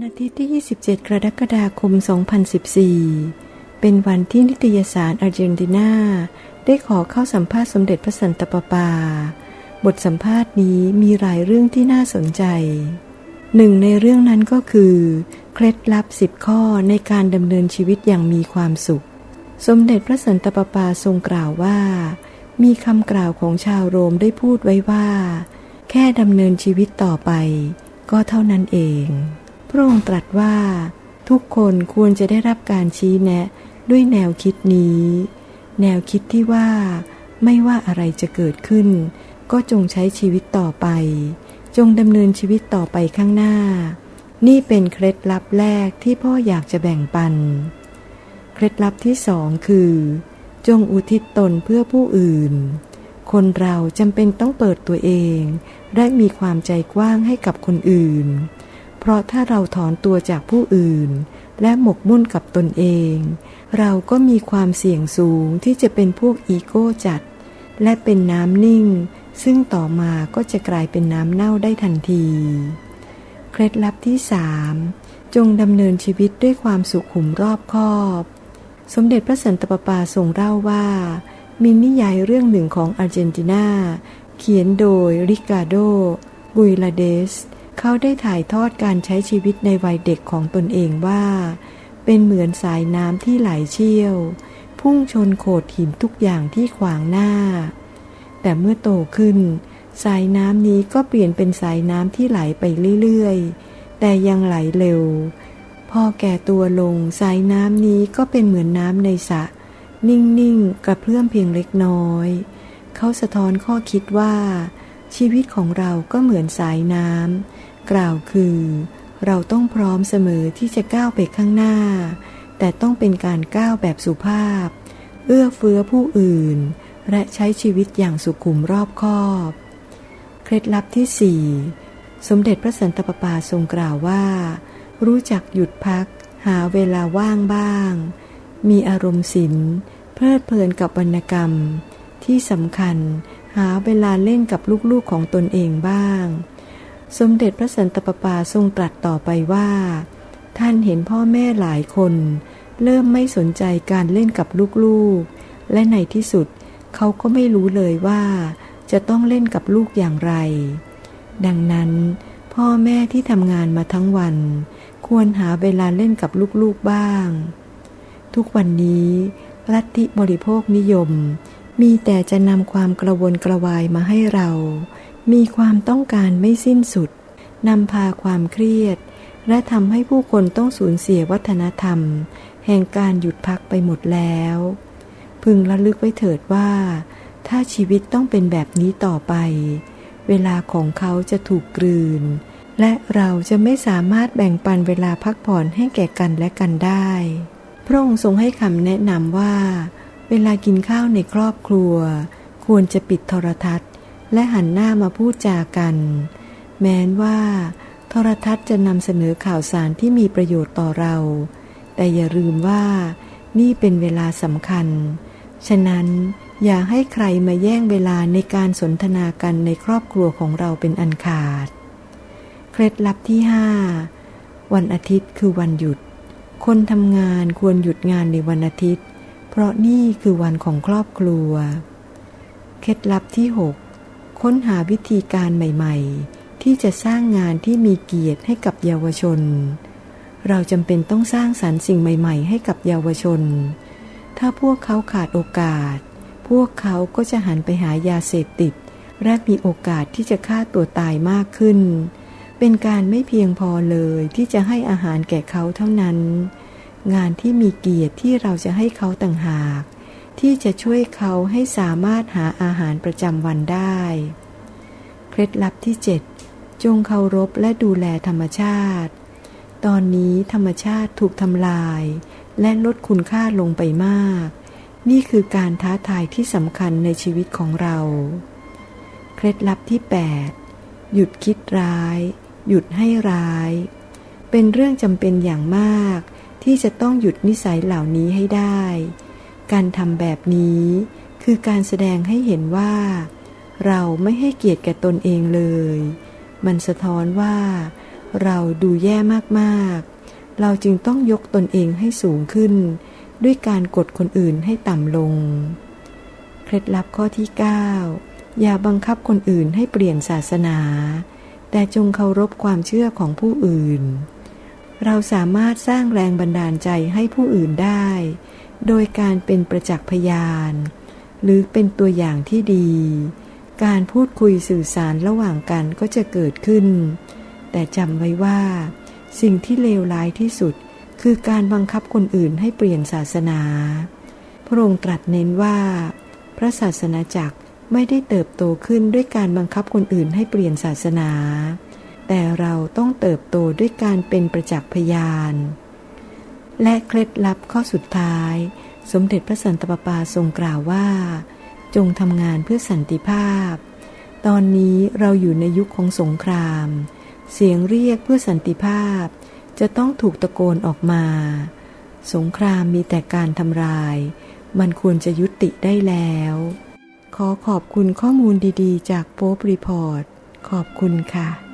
วันอาทิตย์ที่ 27 กรกฎาคม 2014 เป็นวันที่นิตยสารอาร์เจนตินาได้ขอเข้าสัมภาษณ์สมเด็จพระสันตะปาปา บทสัมภาษณ์นี้มีหลายเรื่องที่น่าสนใจ หนึ่งในเรื่องนั้นก็คือ เคล็ดลับสิบข้อในการดำเนินชีวิตอย่างมีความสุข สมเด็จพระสันตะปาปาทรงกล่าวว่า มีคำกล่าวของชาวโรมได้พูดไว้ว่า แค่ดำเนินชีวิตต่อไป ก็เท่านั้นเอง พระองค์ตรัสว่า ทุกคนควรจะได้รับการชี้แนะ ด้วยแนวคิดนี้ แนวคิดที่ว่าไม่ว่าอะไรจะเกิดขึ้น ก็จงใช้ชีวิตต่อไป จงดำเนินชีวิตต่อไปข้างหน้า นี่เป็นเคล็ดลับแรกที่พ่ออยากจะแบ่งปัน เคล็ดลับที่สองคือ จงอุทิศตนเพื่อผู้อื่น คนเราจำเป็นต้องเปิดตัวเอง และมีความใจกว้างให้กับคนอื่น เพราะถ้าเราถอนตัวจากผู้อื่น และหมกมุ่นกับตนเอง เราก็มีความเสี่ยงสูงที่จะเป็นพวกอีโก้จัด และเป็นน้ำนิ่ง ซึ่งต่อมาก็จะกลายเป็นน้ำเน่าได้ทันที เคล็ดลับที่สามจงดำเนินชีวิตด้วยความสุขุมรอบคอบ สมเด็จพระสันตะปาปาทรงเล่าว่า มีนิยายเรื่องหนึ่งของอาร์เจนตินา เขียนโดยริกาโด บุยลาเดส เขาได้ถ่ายทอดการใช้ชีวิตในวัยเด็กของตนเองว่า เป็นเหมือนสายน้ำที่ไหลเชี่ยว พุ่งชนโขดหินทุกอย่างที่ขวางหน้า แต่เมื่อโตขึ้น สายน้ำนี้ก็เปลี่ยนเป็นสายน้ำที่ไหลไปเรื่อยๆ แต่ยังไหลเร็ว พอแก่ตัวลงสายน้ำนี้ก็เป็นเหมือนน้ำในสระนิ่งๆ กระเพื่อมเพียงเล็กน้อย เขาสะท้อนข้อคิดว่า ชีวิตของเราก็เหมือนสายน้ำ กล่าวคือ เราต้องพร้อมเสมอที่จะก้าวไปข้างหน้า แต่ต้องเป็นการก้าวแบบสุภาพ เอื้อเฟื้อผู้อื่น และใช้ชีวิตอย่างสุขุมรอบคอบ เคล็ดลับที่สี่สมเด็จพระสันตะปาปาทรงกล่าวว่า รู้จักหยุดพัก หาเวลาว่างบ้าง มีอารมณ์ศิลป์เพลิดเพลินกับวรรณกรรม ที่สำคัญหาเวลาเล่นกับลูกๆของตนเองบ้าง สมเด็จพระสันตะปาปาทรงตรัสต่อไปว่า ท่านเห็นพ่อแม่หลายคน เริ่มไม่สนใจการเล่นกับลูกๆ และในที่สุดเขาก็ไม่รู้เลยว่าจะต้องเล่นกับลูกอย่างไร ดังนั้น พ่อแม่ที่ทำงานมาทั้งวัน ควรหาเวลาเล่นกับลูกๆบ้าง ทุกวันนี้ลัทธิบริโภคนิยม มีแต่จะนำความกระวนกระวายมาให้เรา มีความต้องการไม่สิ้นสุด นำพาความเครียด และทำให้ผู้คนต้องสูญเสียวัฒนธรรม แห่งการหยุดพักไปหมดแล้ว พึงระลึกไว้เถิดว่า ถ้าชีวิตต้องเป็นแบบนี้ต่อไป เวลาของเขาจะถูกกลืน และเราจะไม่สามารถแบ่งปันเวลาพักผ่อนให้แก่กันและกันได้ พระองค์ทรงให้คำแนะนำว่า เวลากินข้าวในครอบครัว ควรจะปิดโทรทัศน์ และหันหน้ามาพูดจากัน แม้นว่า โทรทัศน์จะนำเสนอข่าวสารที่มีประโยชน์ต่อเรา แต่อย่าลืมว่านี่เป็นเวลาสำคัญ ฉะนั้นอย่าให้ใครมาแย่งเวลาในการสนทนากันในครอบครัวของเราเป็นอันขาด เคล็ดลับที่ห้าวันอาทิตย์คือวันหยุด คนทำงานควรหยุดงานในวันอาทิตย์ เพราะนี่คือวันของครอบครัว เคล็ดลับที่หก ค้นหาวิธีการใหม่ ๆ ที่จะสร้างงานที่มีเกียรติให้กับเยาวชน เราจำเป็นต้องสร้างสรรค์สิ่งใหม่ ๆ ให้กับเยาวชน ถ้าพวกเขาขาดโอกาส พวกเขาก็จะหันไปหายาเสพติด และมีโอกาสที่จะฆ่าตัวตายมากขึ้น เป็นการไม่เพียงพอเลยที่จะให้อาหารแก่เขาเท่านั้น งานที่มีเกียรติที่เราจะให้เขาต่างหากที่จะช่วยเขาให้สามารถหาอาหารประจำวันได้ ล็ดลับที่ 7 จงเคารพและดูแลธรรมชาติ ตอนนี้ธรรมชาติถูกทำลาย และลดคุณค่าลงไปมาก นี่คือการท้าทายที่สำคัญในชีวิตของเรา เคล็ดลับที่ 8 หยุดคิดร้าย หยุดให้ร้าย เป็นเรื่องจำเป็นอย่างมาก ที่จะต้องหยุดนิสัยเหล่านี้ให้ได้ การทำแบบนี้คือการแสดงให้เห็นว่า เราไม่ให้เกียรติแก่ตนเองเลย มันสะท้อนว่า เราดูแย่มากๆ เราจึงต้องยกตนเองให้สูงขึ้น ด้วยการกดคนอื่นให้ต่ำลง เคล็ดลับข้อที่ 9 อย่าบังคับคนอื่นให้เปลี่ยนศาสนา แต่จงเคารพความเชื่อของผู้อื่น เราสามารถสร้างแรงบันดาลใจให้ผู้อื่นได้ โดยการเป็นประจักษ์พยาน หรือเป็นตัวอย่างที่ดี การพูดคุยสื่อสารระหว่างกันก็จะเกิดขึ้น แต่จำไว้ว่า สิ่งที่เลวร้ายที่สุดคือการบังคับคนอื่นให้เปลี่ยนศาสนา พระองค์ตรัสเน้นว่า พระศาสนาจักรไม่ได้เติบโตขึ้นด้วยการบังคับคนอื่นให้เปลี่ยนศาสนา แต่เราต้องเติบโตด้วยการเป็นประจักษ์พยาน และเคล็ดลับข้อสุดท้าย สมเด็จพระสันตะปาปาทรงกล่าวว่า จงทำงานเพื่อสันติภาพ ตอนนี้เราอยู่ในยุคของสงคราม เสียงเรียกเพื่อสันติภาพ จะต้องถูกตะโกนออกมา สงครามมีแต่การทำลาย มันควรจะยุติได้แล้ว ขอขอบคุณข้อมูลดีๆ จากโป๊ปรีพอร์ต ขอบคุณค่ะ